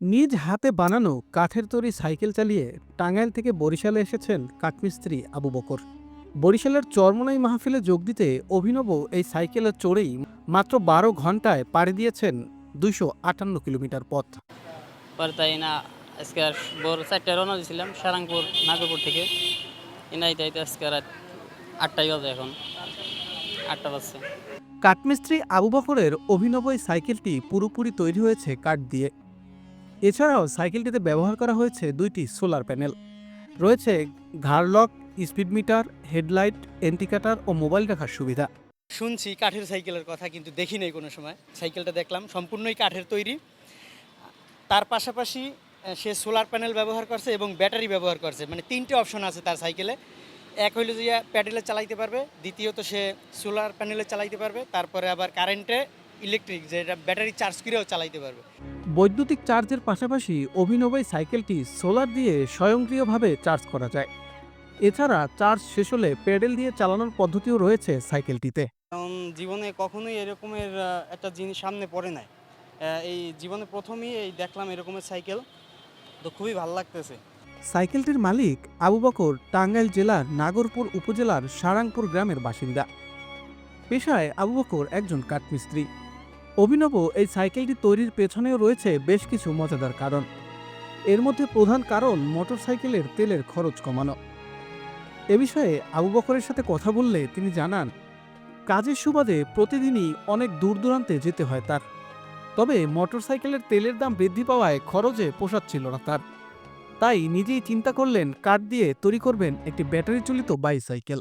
নিজ হাতে বানানো কাঠের তৈরি সাইকেল চালিয়ে টাঙ্গাইল থেকে বরিশালে এসেছেন কাঠমিস্ত্রি আবু বকর। বরিশালের চরমনাই মাহফিলে যোগ দিতে অভিনব এই সাইকেলে চড়েই মাত্র বারো ঘন্টায় পাড়ি দিয়েছেন দুইশো আটান্ন কিলোমিটার পথ। তাই না আজকে ভোর চারটায় রওনা দিয়েছিলাম সারাংপুর নাগরপুর থেকে। এনাইতে আজকে রাত আটটাই বাজে এখন আটটা বাজছে। কাঠমিস্ত্রি আবু বকরের অভিনব এই সাইকেলটি পুরোপুরি তৈরি হয়েছে কাঠ দিয়ে। এছাড়াও সাইকেলটিতে ব্যবহার করা হয়েছে দুইটি সোলার প্যানেল। রয়েছে ঘাড়লক স্পিড মিটার, হেডলাইট এন্টিকাটার ও মোবাইল রাখার সুবিধা। শুনছি কাঠের সাইকেলের কথা, কিন্তু দেখি নাই কোনো সময়। সাইকেলটা দেখলাম, সম্পূর্ণই কাঠের তৈরি। তার পাশাপাশি সে সোলার প্যানেল ব্যবহার করছে এবং ব্যাটারি ব্যবহার করছে। মানে তিনটে অপশন আছে তার সাইকেলে। এক হইল যে প্যাডেলে চালাইতে পারবে, দ্বিতীয়ত সে সোলার প্যানেলে চালাইতে পারবে, তারপরে আবার কারেন্টে ইলেকট্রিক, যেটা ব্যাটারি চার্জ করেও চালাইতে পারবে। বৈদ্যুতিক চার্জের পাশাপাশি অভিনব এই সাইকেলটি সোলার দিয়ে স্বয়ংক্রিয়ভাবে চার্জ করা যায়। এছাড়া চার্জ শেষ হলে প্যাডেল দিয়ে চালানোর পদ্ধতিও রয়েছে সাইকেলটিতে। জীবনে কখনোই এরকমের একটা জিনিস সামনে পড়ে নাই। এই জীবনে প্রথমেই এই দেখলাম এরকমের সাইকেল। তো খুবই ভালো লাগতেছে। সাইকেলটির মালিক আবু বকর টাঙ্গাইল জেলার নাগরপুর উপজেলার সারাংপুর গ্রামের বাসিন্দা। পেশায় আবু বকর একজন কাঠমিস্ত্রি। অভিনব এই সাইকেলটি তৈরির পেছনেও রয়েছে বেশ কিছু মজাদার কারণ। এর মধ্যে প্রধান কারণ মোটরসাইকেলের তেলের খরচ কমানো। এ বিষয়ে আবু বকরের সাথে কথা বললে তিনি জানান, কাজের সুবাদে প্রতিদিনই অনেক দূর দূরান্তে যেতে হয় তার। তবে মোটরসাইকেলের তেলের দাম বৃদ্ধি পাওয়ায় খরচে পোষাচ্ছিল না তার। তাই নিজেই চিন্তা করলেন, কাঠ দিয়ে তৈরি করবেন একটি ব্যাটারি চালিত বাইসাইকেল।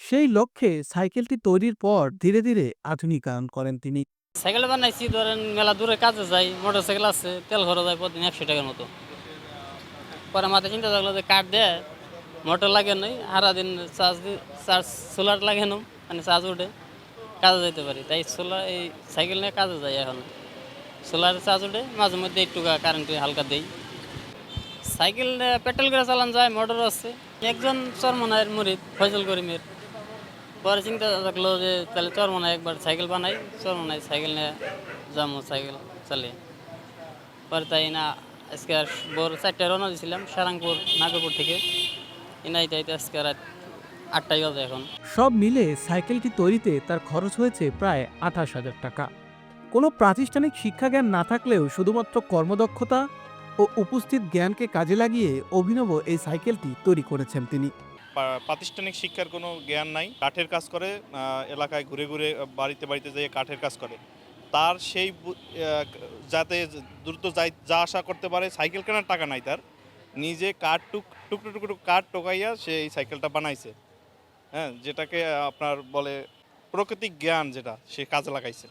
সেই লক্ষ্যে সাইকেলটি তৈরির পর ধীরে ধীরে আধুনিকায়ন করেন তিনি। সাইকেল বানাইছি, ধরেন মেলা দূরে কাজে যাই মোটর সাইকেল আছে, তেল খরচ হয় প্রতিদিন একশো টাকার মতো। পরে মাথায় চিন্তা থাকল যে কাঠ দেয়, মোটর লাগে নাই সারা দিন চার্জ চার্জ সোলার লাগে না মানে চার্জ উঠে, কাজে যাইতে পারি। তাই সোলার এই সাইকেল নিয়ে কাজে যাই এখন। সোলার চার্জ উঠে, মাঝে মধ্যে একটু কারেন্টে হালকা দেই। সাইকেল পেট্রোল করে চালান যায় মোটর আছে। একজন চরমনায়ের মুরিদ, ফজল করিমের। পরে চিন্তা থাকল যে, তাহলে চরমনায় একবার সাইকেল বানাই। চরমনায় সাইকেল নিয়ে যাব সাইকেল চালিয়ে। পরে তাই না, আজকে আর ভোর চারটায় রওনা দিয়েছিলাম সারাংপুর নাগরপুর থেকে। এনাইতে আইতে আজকে রাত আটটাই বাজে এখন। সব মিলে সাইকেলটি তৈরিতে তার খরচ হয়েছে প্রায় আঠাশ হাজার টাকা। কোনো প্রাতিষ্ঠানিক শিক্ষাজ্ঞান না থাকলেও শুধুমাত্র কর্মদক্ষতা ও উপস্থিত জ্ঞানকে কাজে লাগিয়ে অভিনব এই সাইকেলটি তৈরি করেছেন তিনি। প্রাতিষ্ঠানিক শিক্ষার কোনো জ্ঞান নাই। কাঠের কাজ করে এলাকায় ঘুরে ঘুরে বাড়িতে বাড়িতে যেয়ে কাঠের কাজ করে। তার সেই যাতে দ্রুত যাই, যা আশা করতে পারে, সাইকেল কেনার টাকা নাই তার। নিজে কাঠ টুক, টুকরো টুকরো কাঠ টোকাইয়া সে এই সাইকেলটা বানাইছে। হ্যাঁ যেটাকে আপনার বলে প্রকৃতিক জ্ঞান যেটা, সে কাজে লাগাইছে।